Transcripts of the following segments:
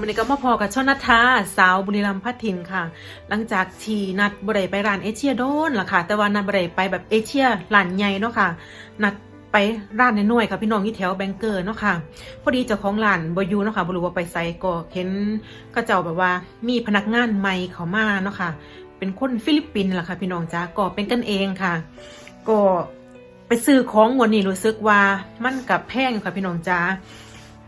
วันนี้ก็มาพอกับชนัทาสาวบุรีรัมย์พัทินค่ะ หลังจากที่นัดบไดไปร้านเอเชียโดนล่ะค่ะ แต่ว่านัดบไดไปแบบเอเชียร้านใหญ่เนาะค่ะ นัดไปร้านน้อยๆค่ะพี่น้องที่แถวแบงเกอร์เนาะค่ะ พอดีเจ้าของร้านบอยูเนาะค่ะบรู้ว่าไปไซก็เห็นก็เจ้าแบบว่ามีพนักงานใหม่เขามาเนาะค่ะ เป็นคนฟิลิปปินส์ล่ะค่ะ พี่น้องจ้าก็เป็นกันเองค่ะ ก็ไปซื้อของวันนี้รู้สึกว่ามันกับแพงค่ะพี่น้องจ้า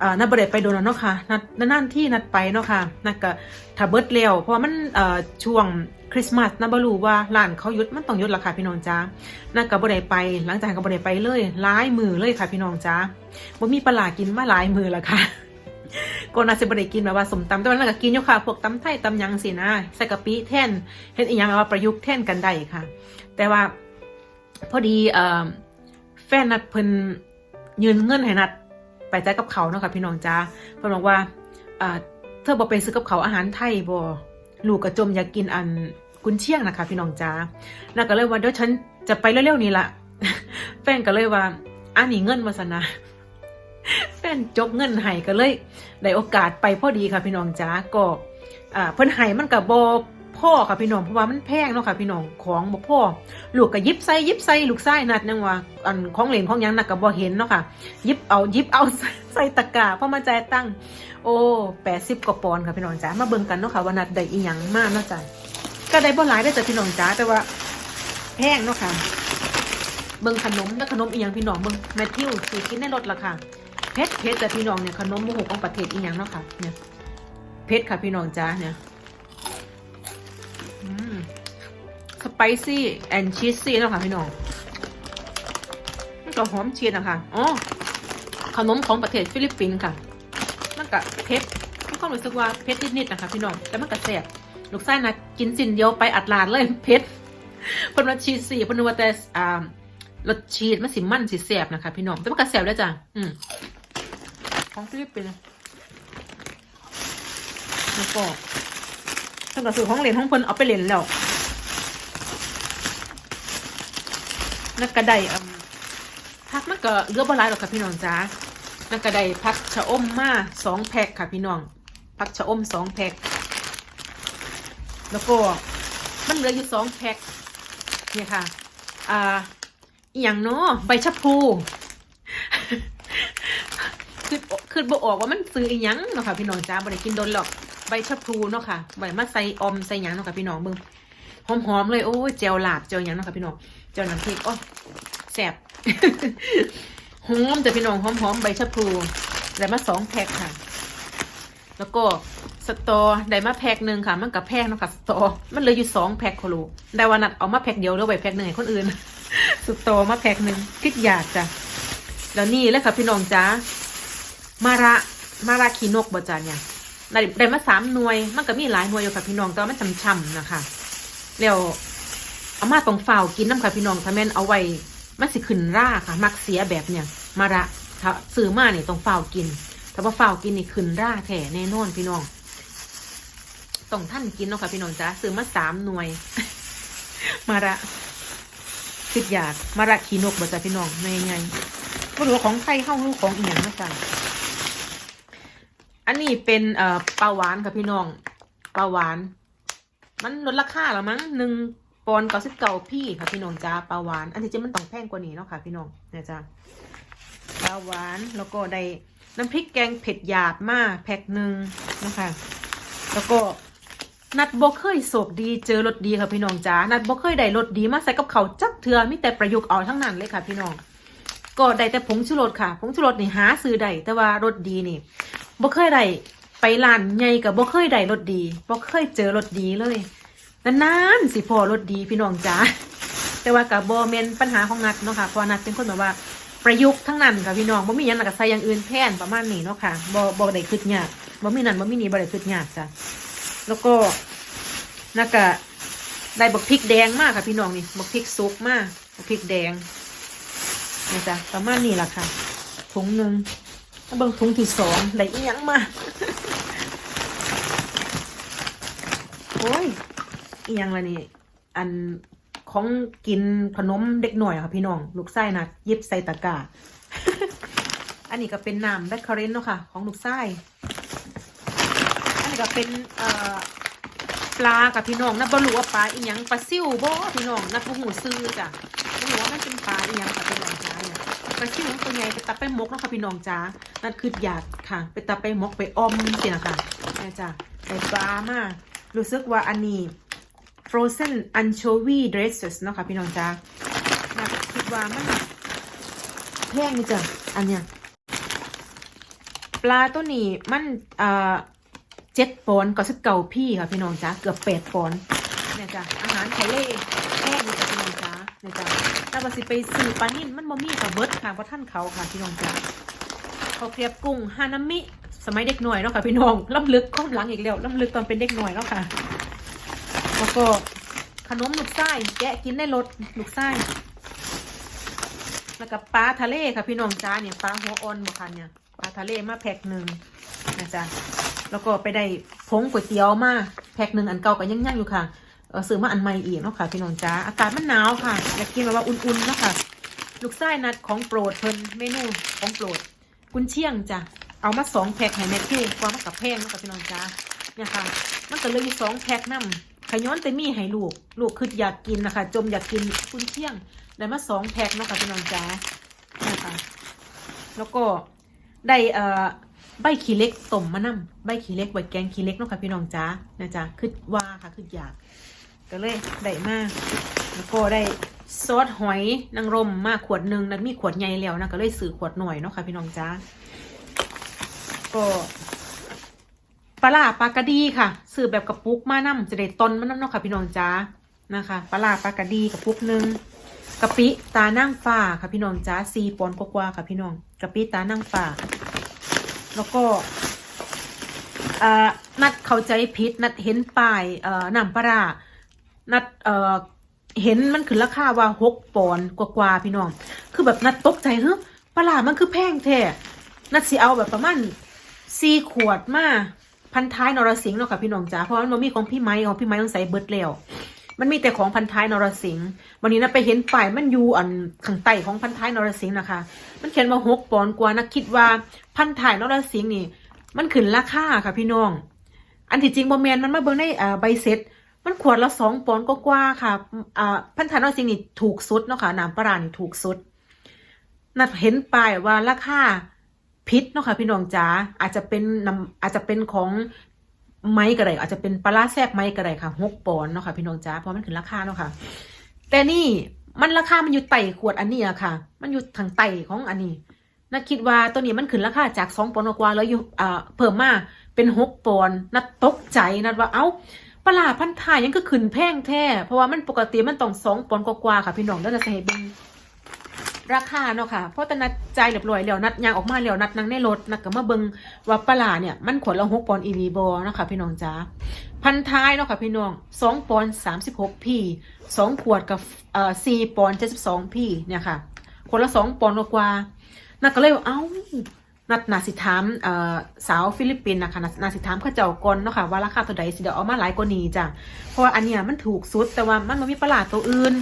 อ่านัดบริไปโดนแล้วเนาะค่ะนัดนั่นที่นัดไปเนาะค่ะนัดก็ถ้าเบิดเร็วเพราะว่ามันเอ่อช่วงคริสต์มาสนัดบรู้ว่าร้านเขายุดมันต้องยุดละค่ะพี่น้องจ้านัดก็บริไป หลังจากนั้นก็บริไปเลยหลายมือเลยค่ะพี่น้องจ้าบ่มีปลาร้ากินมาหลายมือละค่ะก็น่าจะบริกินแบบว่าสมตำแต่ว่านัดก็กินอยู่ค่ะพวกตำไทยตำยังสินะใส่กะปิแท่นเห็นอีหยังแบบว่าประยุกต์แท่นกันได้ค่ะ แต่ว่าพอดีแฟนนัดเพิ่นยืนเงินให้นัด ไปจ่ายกับเขาเนาะค่ะพี่น้องจ้าเพิ่นบอกว่าเธอบอกไปซื้อกับเขาอาหารไทยบ่ลูกกระจมอยากกินอันกุนเชียงนะคะ พี่น้องจ้าแล้วก็เลยว่าเดี๋ยวฉันจะไปเร็วๆนี้ละแฟนก็เลยว่าอันนี้เงินมาสนะแฟนจกเงินให้ก็เลยได้โอกาสไปพอดีค่ะพี่น้องจ้าก็เพิ่นให้มันกับบ พ่อค่ะพี่น้องเพราะว่ามันแพงเนาะค่ะพี่น้องของบ่พ่อลูกก็ยิบใส่ยิบใส่ลูกไส้นัดนึงว่าอันของเหลนของยังนักก็บ่เห็นเนาะค่ะยิบเอายิบเอาใส่ตะกร้าเพราะมาจ่ายตั้ง โอ้แปดสิบกว่าปอนด์ค่ะพี่น้องจ๋ามาเบิ่งกันเนาะค่ะว่านัดได้อีหยังมากเนาะจ้ะก็ได้บ่หลายได้อจ้ะพี่น้องจ๋าแต่ว่าแพงเนาะค่ะเบิ่งขนมแล้วขนมอีหยังพี่น้องเบิ่งแมทธิวสีกินในรถละค่ะเพชรเพชรจ้ะพี่น้องเนี่ยขนมโมโหของประเทศอีหยังเนาะค่ะเนี่ยเพชรค่ะพี่น้องจ๋าเนี่ย สไปซี่แอนชีสซี่นะคะพี่น้องมันก็หอมชีสนะคะอ๋อขนมของประเทศฟิลิปปินส์ค่ะ มันก็เผ็ดมีความรู้สึกว่าเผ็ดนิดๆนะคะพี่น้อง แต่มันก็แซ่บลูกไส้นะกินสินเดียวไปอัดลานเลยเผ็ดเพิ่นว่าชีสสี่เพิ่นว่าแต่อ่ารสชีสมันสิมันสิแซ่บนะคะพี่น้อง แต่มันก็แซ่บแล้วจ้ะ อืมของฟิลิปปินส์แล้วก็ท่านก็ซื้อของเล่นของเพิ่นเอาไปเล่นแล้ว นักกระไดอืมพักมันก็เลือบหลายหรอกค่ะพี่น้องจ้านั่นก็ได้พักชะอมมาสองแพ็คค่ะพี่น้องพักชะอมสองแพ็คแล้วก็มันเหลืออยู่สองแพ็คเนี่ยค่ะ อ่าอย่างเนาะใบชะพูคือคือบออกว่ามันซื้ออีหยังเนาะค่ะพี่น้องจ้าบ่ได้กินโดนหรอกใบชะพูเนาะค่ะใบมาใส่อมใส่หยังเนาะค่ะพี่น้องเบิ่งหอมๆเลยโอ้ยเจลหลาบเจลหยังเนาะค่ะพี่น้อง เจลน้ำพริกโอ้แซ่บหอมแต่พี่น้องหอมหอมๆใบชะพลูได้มาสองแพ็คค่ะ แล้วก็สตอได้มาแพ็คหนึ่งค่ะ มันกับแพงเนะคะสตอ มันเลือยู่สองแพ็คโคโลได้วันนัดเอามาแพ็คเดียวแล้วไปแพ็คหนึ่งให้คนอื่น สตอมาแพ็คหนึ่งคิดอยากจ้ะแล้วนี่แหละค่ะพี่น้องจ้ามาระมาระขีนกบ่จ้าเนี่ยได้ได้มาสามหน่วย มันก็มีหลายหน่วยอยู่ค่ะพี่น้องแต่ว่ามันช่ำๆนะคะแล้ว เอามาตรงฝ่าวกินน้ำค่ะพี่น้องถ้าแม่นเอาไว้มันสิขึ้นราค่ะ มักเสียแบบเนี่ยมาระถ้าซื้อมาเนี่ยต้องฝ้าวกิน ถ้าว่าฝ้าวกินนี่ขึ้นราแท้แน่นอนพี่น้องต้องท่านกินเนาะค่ะพี่น้องจ้าซื้อมาสามหน่วย มาระคิดอยากมาระขีนกบ่จ้ะพี่น้องในไงไม่รู้ของไทยเข้ารือของอีหยังนะจ๊ะอันนี้เป็นเอ่อปลาหวานค่ะพี่น้องปลาหวาน มันลดราคาแล้วมั้งหนึ่ง ปอนเก้าสิบเก้าพี่ค่ะพี่น้องจ้าปลาหวาน อันที่จริงมันต้องแพงกว่านี้เนาะค่ะพี่น้องเนี่ยจ้าปลาหวานแล้วก็ได้น้ำพริกแกงเผ็ดหยาบมากแพ็คหนึ่งนะคะ แล้วก็นัดบ่เคยโศกดีเจอรสดีค่ะพี่น้องจ้านัดบ่เคยได้รสดีมาใส่กับเขาจักเทือมีแต่ประยุกต์เอาทั้งนั้นเลยค่ะ พี่น้องก็ได้แต่ผงชูรสค่ะผงชูรสนี่หาซื้อได้แต่ว่ารสดีนี่บ่เคยได้ไปร้านใหญ่กับบ่เคยได้รสดีบ่เคยเจอรสดีเลย นานๆสิพอรถดีพี่น้องจ้าแต่ว่ากับบเมนปัญหาของนัดเนาะค่ะพราะนัดเป็นคนแบบว่าประยุกต์ทั้งนั้นค่ะพี่น้องบ่มีหยังหนักใส่อย่างอื่นแทนประมาณนี้เนาะค่ะบ่บ่ได้คิดยากบ่มีนั่นบ่มีนี่บ่ได้คิดยากจ้ะแล้วก็นักกะได้บักพริกแดงมากค่ะพี่น้องนี่บักพริกสุกมากบักพริกแดงนี่จ้ะประมาณนี้แหละค่ะถุงหนึ่งแล้วเบิ่งถุงที่สองได้อีหยังมาโอ้ย อีหยังละนี่ อันของกินขนมเด็กหน่อยค่ะพี่น้อง ลูกไส้นะยิบใส่ตะกร้า อันนี้ก็เป็นน้ำแบคเคอเรนเนาะค่ะ ของลูกไส้อันนี้ก็เป็นเอ่อปลากับพี่น้องนับบรู้ว่าปลาอีหยังปลาซิวบ่พี่น้องนับบ่หูซื้อจ้ะบ่รู้ว่ามันเป็นปลาอีหยังกับพี่น้องจ้าเนี่ยปลาซิวตัวใหญ่ไปตับไปมกเนาะค่ะพี่น้องจ้านั่นคืออยากค่ะ ไปตับไปมกไปอมสินะคะเนี่ยจ้ะได้ปลามารู้สึกว่าอันนี้ frozen anchovy dresses เนาะค่ะพี่น้องจ้าน่าคิดว่ามันแพงจ้ะอันเนี้ยปลาตัวนี้มันเอ่อเจ็ดปอนด์ก็สิบเก่าพี่ค่ะพี่น้องจ้าเกือบแปดปอนด์เนี่ยจ้ะอาหารทะเลแห้งจ้ะพี่น้องจ้าเนี่ยจ้ะถ้าว่าสิไปซื้อปลานิ่นมันบ่มีกับเบิร์ดค่ะเพราะท่านเขาค่ะพี่น้องจ้าเขาเกรียบกุ้งฮานามิ สมัยเด็กหน่อยเนาะค่ะพี่น้องล้ำลึกข้อมหลังอีกแล้วล้ำลึกตอนเป็นเด็กหน่อยแล้วค่ะ แล้วก็ขนมลูกไส้แกะกินได้รสลูกไส้แล้วก็ปลาทะเลค่ะพี่น้องจ้าเนี่ยปลาหัวอ่อนบ่ค่ะเนี่ยปลาทะเลมาแพ็คหนึ่งนะจ๊ะแล้วก็ไปได้ผงก๋วยเตี๋ยวมาแพ็คหนึ่งอันเก่าก็ยังยังอยู่ค่ะเออซื้อมาอันใหม่อีกเนาะค่ะพี่น้องจ้าอากาศมันหนาวค่ะอยากกินแบบว่าอุ่นๆเนาะค่ะลูกไส้นัดของโปรดเพิ่นเมนูของโปรด กุนเชียงจ้ะเอามาสองแพ็คให้แม่เท่ความมากับแพงเนาะค่ะพี่น้องจ้าเนี่ยค่ะมันก็เลยมีสองแพ็คนํ ขย้อนแต่มีให้ลูก ลูกคืออยากกินนะคะ จมอยากกินกุนเชียงได้มาสองแพ็คเนาะค่ะพี่น้องจ้านี่ค่ะแล้วก็ได้เอ่อใบขี้เล็กต้มมะน้ำใบขี้เล็กไว้แกงขี้เล็กเนาะค่ะพี่น้องจ้านะจ๊ะคือว่าค่ะคืออยาก ก็เลยได้มากแล้วก็ได้ซอสหอยนางรมมาขวดหนึ่งนั้นมีขวดใหญ่แล้วนะก็เลยซื้อขวดหน่อยเนาะค่ะพี่น้องจ้าก็ ปลาปลากระดีค่ะซื้อแบบกระปุกมาน้ำจะได้ตนมาน้ำเนาะค่ะพี่น้องจ้านะคะปลาปลากระดีกระปุกหนึ่งกะปิตานั่งฟ้าค่ะพี่น้องจ้าซีปอนกว่าค่ะพี่น้องกะปิตานั่งฟ้าแล้วก็อ่อนัดเข้าใจผิดนัดเห็นป้ายอ่อน้ำปลาร้านัดเห็นมันขึ้นราคาว่าหกปอนกว่าๆพี่น้อง คือแบบนัดตกใจเฮ้ยปลาร้ามันคือแพงแท้นัดสิเอาแบบประมาณสี่ขวดมา พันท้ายนรสิงห์เนาะค่ะพี่น้องจ้าเพราะว่ามันมีของพี่ไม้ของพี่ไม้ต้องใส่เบิดแล้วมันมีแต่ของพันท้ายนรสิงห์วันนี้นะไปเห็นป้ายมันอยู่อันข้างใต้ของพันท้ายนรสิงห์นะคะ มันเขียนว่าหกปอนกว่านะคิดว่าพันท้ายนรสิงห์นี่ มันขึ้นราคาค่ะพี่น้อง อันที่จริงบอแมนมันมาเบิ่งในอ่าใบเซ็ตมันขวดละสองปอนด์กว่าๆค่ะอ่าพันท้ายนรสิงห์นี่ถูกสุดเนาะค่ะน้ำปลาร้านี่ถูกสุดนัดเห็นป้ายว่าราคา พิษเนาะค่ะพี่น้องจ๋าอาจจะเป็นน้ำอาจจะเป็นของไม้ก็ได้อาจจะเป็นปลาร้าแทรกไม้ก็ได้ค่ะหกปอนเนาะค่ะพี่น้องจ๋าเพราะมันขึ้นราคาเนาะค่ะ แต่นี่มันราคามันอยู่ไต่ขวดอันนี้อะค่ะ มันอยู่ทางไต่ของอันนี้นัดคิดว่าตัวนี้มันขึ้นราคาจากสองปอนกว่าแล้วอยู่อ่าเพิ่มมาเป็นหกปอนนัดตกใจนัดว่าเอ้าปลาร้าพันท้ายยังก็ขึ้นแพงแท้เพราะว่ามันปกติมันต้องสองปอนกว่าค่ะพี่น้องแล้วจะใส่เบิ่ง ราคาเนาะค่ะเพราะต่นัดใจายเรียบร้อยแล้วนัดยางออกมาแล้วนัดนั่งในรถนัดก็มาเบิงว่าปลาเนี่ยมันขวดละหกปอนด์อีรีบอนะคะพี่น้องจ้าพันท้ายเนาะค่ะพี่น้องสองปอนด์สามสิบหกพี่สองขวดกับเอ่อสี่ปอนด์เจ็ดสิบสองพี่เนี่ยค่ะขวดละสองปอนด์กว่านัดก็เลยว่าเอ้า นัดนาสิถามเอ่อสาวฟิลิปปินส์นะคะนานาสิถามเขาเจ้าก่อนเนาะค่ะว่าราคาเท่าใดสิเดี๋ยวเอามาหลายกว่านี้จ้ะเพราะว่าอันเนี้ยมันถูกสุดแต่ว่ามันไม่มีปลาร้าตัวอื่น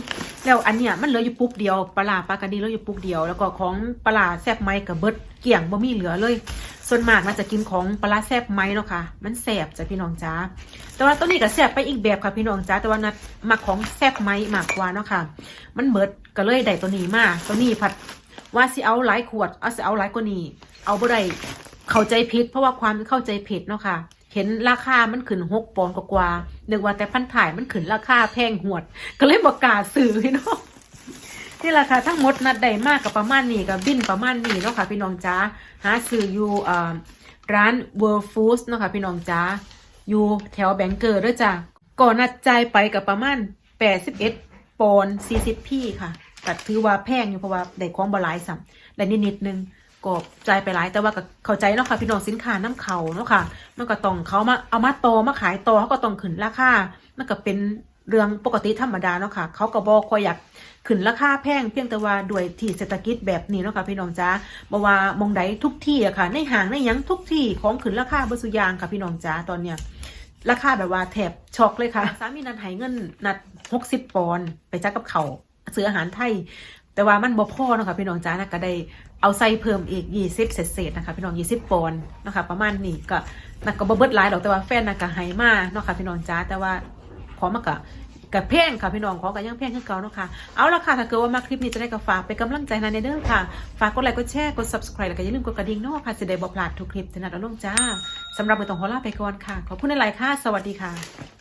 แล้วอันเนี้ยมันเหลืออยู่ปุ๊กเดียวปลาร้าปลากระดีเหลืออยู่ปุ๊กเดียว แล้วก็ของปลาร้าแซ่บไม้กับเบิดเกี่ยงบ่มีเหลือเลย ส่วนมากน่าจะกินของปลาแซ่บไม้เนาะค่ะ มันแซ่บจ้ะพี่น้องจ้าแต่ว่าตัวนี้ก็แซ่บไปอีกแบบค่ะพี่น้องจ้าแต่ว่านัดมักของแซ่บไม้มากกว่าเนาะค่ะ มันเบิดก็เลยได้ตัวนี้มาตัวนี้ผัดว่าสิเอาหลายขวดเอาสิเอาหลายกว่านี้ เอาบ่ได้เข้าใจผิดเพราะว่าความเข้าใจผิดเนาะค่ะ เห็นราคามันขึ้นหกปอนด์กว่าๆนึกว่าแต่พันถ่ายมันขึ้นราคาแพงหวด ก็เลยบอกกาซื้อพี่น้องนี่แหละค่ะทั้งหมดนัดได้มากกับประมาณนี้กับบินประมาณนี้เนาะค่ะพี่น้องจ้าหาซื้ออยู่อ่าร้าน World Foods เนาะค่ะพี่น้องจ้าอยู่แถวแบงเกอร์ด้วยจ้ะก่อนนัดใจไปกับประมาณ81ปอนด์40พี่ค่ะแต่ถือว่าแพงอยู่เพราะว่าได้ของบหลายสัมและนิดนิดนึง ก็จ่ายไปหลายแต่ว่าก็เข้าใจเนาะค่ะพี่น้องสินค้าน้ำเขาเนาะค่ะ มันก็ต้องเขามาเอามาโตมาขายโตเขาก็ต้องขึ้นราคามันก็เป็นเรื่องปกติธรรมดาเนาะค่ะเขาก็บอกคอยอยากขึ้นราคาแพงเพียงแต่ว่าด้วยที่เศรษฐกิจแบบนี้เนาะค่ะพี่น้องจ้าบอกว่ามองใดทุกที่อะค่ะ ในห้างในยังทุกที่ของขึ้นราคาเบร์สุยางค่ะพี่น้องจ้าตอนเนี้ยราคาแบบว่าแถบช็อกเลยค่ะสามีนัดใหายเงินนัดหกสิบปอนไปจ้ากับเขาซื้ออาหารไทยแต่ว่ามันบ่พอเนาะค่ะพี่น้องจ้านะก็ได้ เอาใส่เพิ่มอีก20เศษๆนะคะพี่น้อง20ปอนด์นะคะประมาณนี้ก็นักก็บ่เบิดหลายดอกแต่ว่าแฟนนักก็ให้มาเนาะค่ะพี่น้องจ้าแต่ว่าขอมันก็กับเพ่งค่ะพี่น้องของก็ยังเพ่งขึ้นเก่าเนาะค่ะเอาละค่ะถ้าเกิดว่ามาคลิปนี้จะได้ก็ฝากเป็นกำลังใจนะในเด้อค่ะ ฝากกดไลค์กดแชร์กด subscribe แล้วก็อย่าลืมกดกระดิ่งเนาะค่ะจะได้บ่พลาดทุกคลิปจะนัดเอาลงจ้าสำหรับมือตองขอลาไปก่อนค่ะ ขอบคุณหลายค่ะ สวัสดีค่ะ